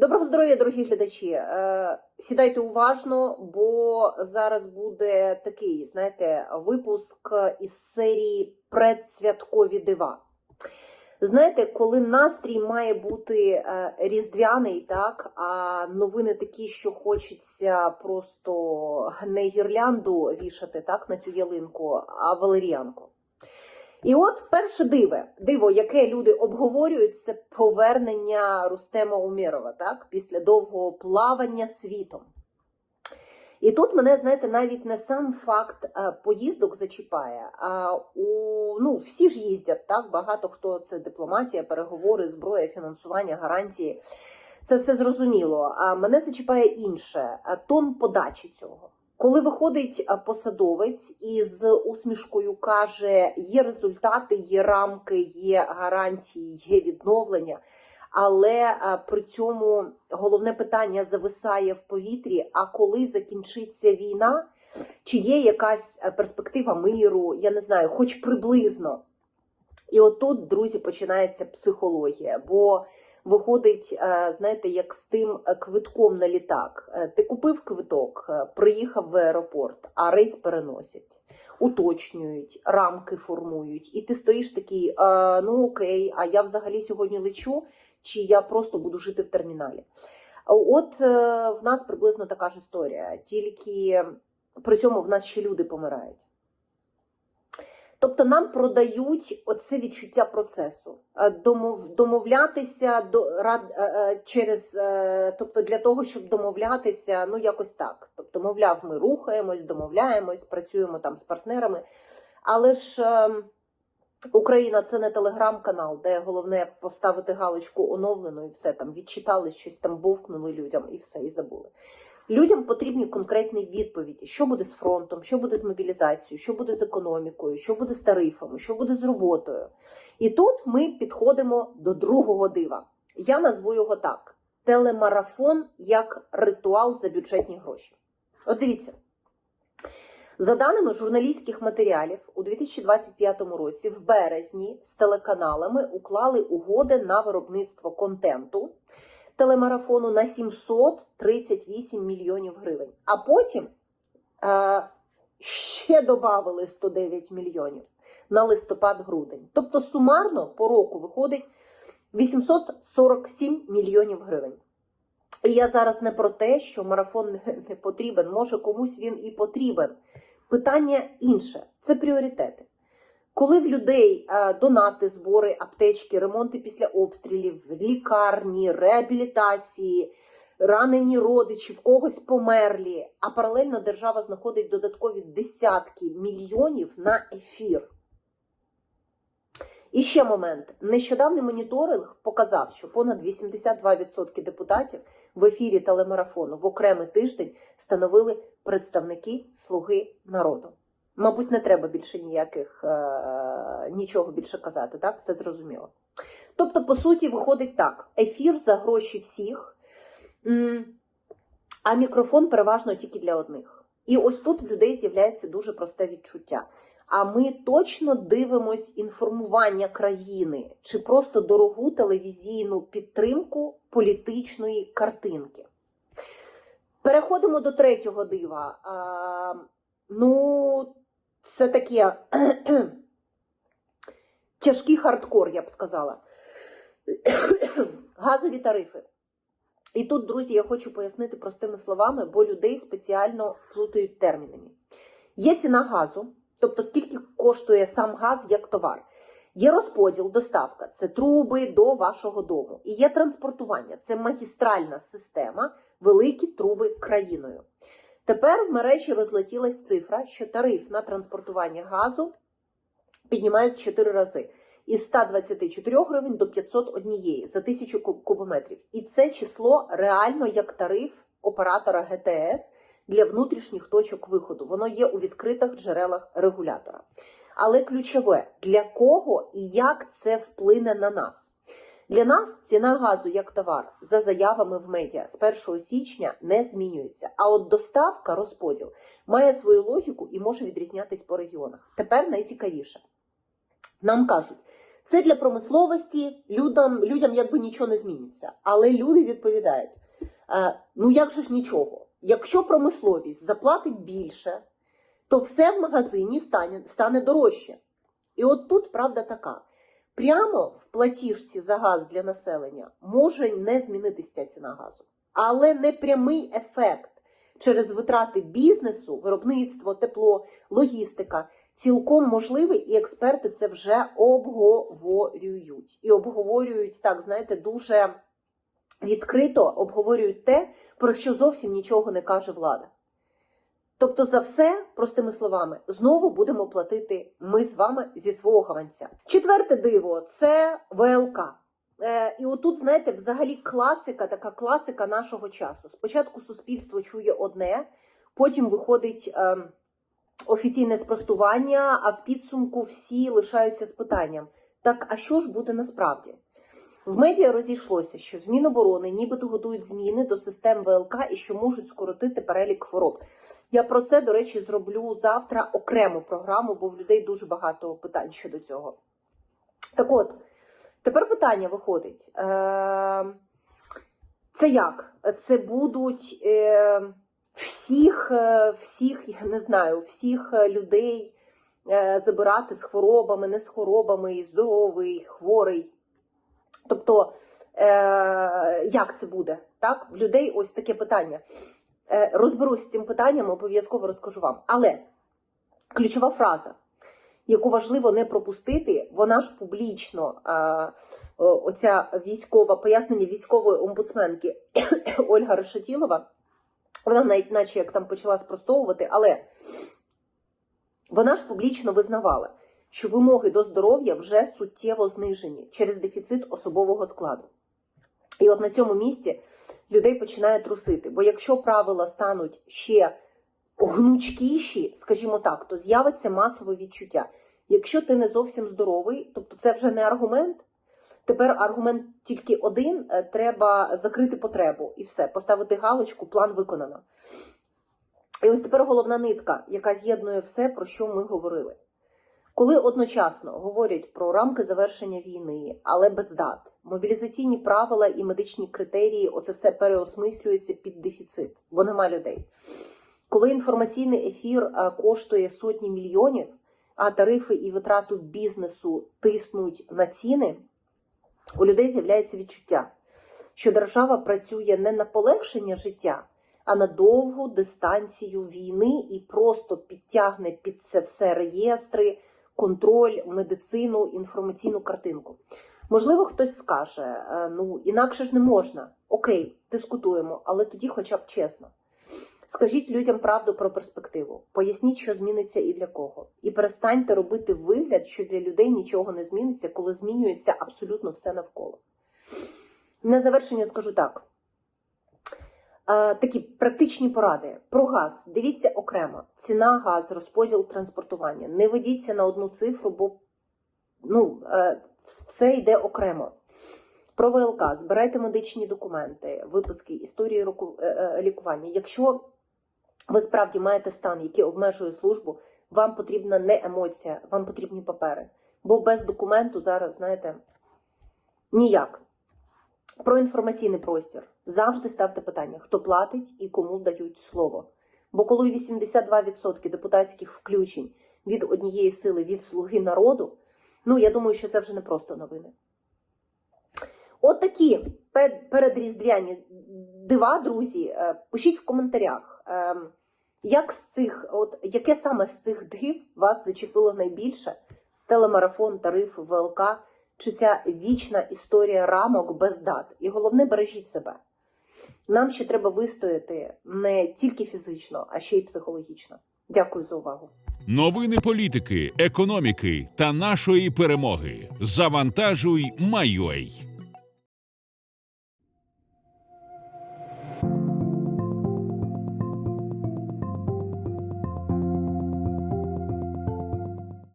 Доброго здоров'я, дорогі глядачі. Е, Сідайте уважно, бо зараз буде такий, знаєте, випуск із серії предсвяткові дива. Знаєте, коли настрій має бути е, різдвяний, так, а новини такі, що хочеться просто не гірлянду вішати так, на цю ялинку, а валеріанку. І от перше диво, диво, яке люди обговорюють, це повернення Рустема Умєрова, так, після довгого плавання світом. І тут мене, знаєте, навіть не сам факт е, поїздок зачіпає, а у ну, всі ж їздять, так, багато хто це дипломатія, переговори, зброя, фінансування, гарантії. Це все зрозуміло. А мене зачіпає інше а тон подачі цього. Коли виходить посадовець і з усмішкою каже: є результати, є рамки, є гарантії, є відновлення. Але при цьому головне питання зависає в повітрі: а коли закінчиться війна, чи є якась перспектива миру, я не знаю, хоч приблизно. І отут, друзі, починається психологія. Бо виходить, е, знаєте, як з тим е, квитком на літак. Е, Ти купив квиток, приїхав в аеропорт, а рейс переносять, уточнюють, рамки формують, і ти стоїш такий: «Е, ну окей, а я взагалі сьогодні лечу, чи я просто буду жити в терміналі. От в нас приблизно така ж історія, тільки при цьому в нас ще люди помирають. Тобто нам продають оце відчуття процесу, Е, домов, домовлятися до рад е, е, через, тобто для того, щоб домовлятися, ну якось так. Тобто, мовляв, ми рухаємось, домовляємось, працюємо там з партнерами. Але ж е, Україна це не телеграм-канал, де головне поставити галочку оновлено і все там відчитали щось там, бовкнули людям і все, і забули. Людям потрібні конкретні відповіді, що буде з фронтом, що буде з мобілізацією, що буде з економікою, що буде з тарифами, що буде з роботою. І тут ми підходимо до другого дива. Я назву його так: телемарафон як ритуал за бюджетні гроші. От дивіться. За даними журналістських матеріалів, у 2025 році, в березні, з телеканалами уклали угоди на виробництво контенту телемарафону на 738 мільйонів гривень. А потім е, ще додали 109 мільйонів на листопад-грудень. Тобто сумарно по року виходить 847 мільйонів гривень. І я зараз не про те, що марафон не, потрібен, може комусь він і потрібен. Питання інше це пріоритети. Коли в людей е, донати, збори, аптечки, ремонти після обстрілів, лікарні, реабілітації, ранені родичі, в когось померлі, а паралельно держава знаходить додаткові десятки мільйонів на ефір. І ще момент: нещодавний моніторинг показав, що понад 82% депутатів в ефірі телемарафону в окремий тиждень становили представники Слуги народу. Мабуть, не треба більше ніяких е, нічого більше казати, так? Все зрозуміло. Тобто, по суті, виходить так: ефір за гроші всіх, а мікрофон переважно тільки для одних. І ось тут в людей з'являється дуже просте відчуття. А ми точно дивимось інформування країни чи просто дорогу телевізійну підтримку політичної картинки. Переходимо до третього дива. Ну, це таке тяжкий хардкор, я б сказала. Газові тарифи. І тут, друзі, я хочу пояснити простими словами, бо людей спеціально плутають термінами. Є ціна газу, тобто скільки коштує сам газ як товар. Є розподіл, доставка це труби до вашого дому. І є транспортування, це магістральна система, великі труби країною. Тепер в мережі розлетілась цифра, що тариф на транспортування газу піднімають 4 рази із 124 гривень до 501 за тисячу куб- кубометрів. І це число реально як тариф оператора ГТС для внутрішніх точок виходу. Воно є у відкритих джерелах регулятора. Але ключове для кого і як це вплине на нас? Для нас ціна газу як товар за заявами в медіа з 1 січня не змінюється. А от доставка, розподіл має свою логіку і може відрізнятись по регіонах. Тепер найцікавіше. Нам кажуть, Це для промисловості, людям, людям якби нічого не зміниться. Але люди відповідають: е, ну як же ж нічого? Якщо промисловість заплатить більше, то все в магазині стане, стане дорожче. І от тут правда така: прямо в платіжці за газ для населення може не змінитися ціна газу, але непрямий ефект через витрати бізнесу, виробництво, тепло, логістика цілком можливий, і експерти це вже обговорюють. І обговорюють так, знаєте, дуже відкрито обговорюють те, про що зовсім нічого не каже влада. Тобто за все, простими словами, знову будемо платити ми з вами зі свого гаванця. Четверте диво це ВЛК. Е, і отут, знаєте, взагалі класика, така класика нашого часу. Спочатку суспільство чує одне, потім виходить е, офіційне спростування, а в підсумку всі лишаються з питанням: так, а що ж буде насправді? В медіа розійшлося, що в Міноборони нібито готують зміни до систем ВЛК і що можуть скоротити перелік хвороб. Я про це, до речі, зроблю завтра окрему програму, бо в людей дуже багато питань щодо цього. Так от, тепер питання виходить: Е, це як? Це будуть е, всіх, е, всіх, я не знаю, всіх людей забирати з хворобами, не з хворобами, здоровий, хворий. Тобто, е, як це буде? Так? В людей ось таке питання. Е, розберусь з цим питанням, обов'язково розкажу вам. Але ключова фраза, яку важливо не пропустити, вона ж публічно, е, оця військова пояснення військової омбудсменки Ольга Решетілова, вона навіть наче як там почала спростовувати, але вона ж публічно визнавала, що вимоги до здоров'я вже суттєво знижені через дефіцит особового складу. І от на цьому місці людей починає трусити. Бо якщо правила стануть ще гнучкіші, скажімо так, то з'явиться масове відчуття. Якщо ти не зовсім здоровий, тобто це вже не аргумент. Тепер аргумент тільки один: е, треба закрити потребу і все, поставити галочку, план виконано. І ось тепер головна нитка, яка з'єднує все, про що ми говорили. Коли одночасно говорять про рамки завершення війни, але без дат, мобілізаційні правила і медичні критерії, оце все переосмислюється під дефіцит, бо нема людей. Коли інформаційний ефір е, коштує сотні мільйонів, а тарифи і витрату бізнесу тиснуть на ціни, у людей з'являється відчуття, що держава працює не на полегшення життя, а на довгу дистанцію війни і просто підтягне під це все реєстри, контроль, медицину, інформаційну картинку. Можливо, хтось скаже: е, ну інакше ж не можна. Окей, дискутуємо, але тоді, хоча б чесно. Скажіть людям правду про перспективу, поясніть, що зміниться і для кого. І перестаньте робити вигляд, що для людей нічого не зміниться, коли змінюється абсолютно все навколо. На завершення скажу так. Е, Такі практичні поради про газ. Дивіться окремо: ціна, газ, розподіл транспортування. Не ведіться на одну цифру, бо ну, е, все йде окремо. Про ВЛК, збирайте медичні документи, виписки, історії е, лікування. Якщо ви справді маєте стан, який обмежує службу, вам потрібна не емоція, вам потрібні папери. Бо без документу зараз, знаєте, ніяк. Про інформаційний простір. Завжди ставте питання, хто платить і кому дають слово. Бо коли 82% депутатських включень від однієї сили від слуги народу, ну я думаю, що це вже не просто новини. От такі пе- передріздвяні дива, друзі, е, пишіть в коментарях, е, як з цих, от яке саме з цих див вас зачепило найбільше? Телемарафон, тариф, ВЛК, чи ця вічна історія рамок без дат? І головне, бережіть себе. Нам ще треба вистояти не тільки фізично, а ще й психологічно. Дякую за увагу. Новини політики, економіки та нашої перемоги. Завантажуй, Майой.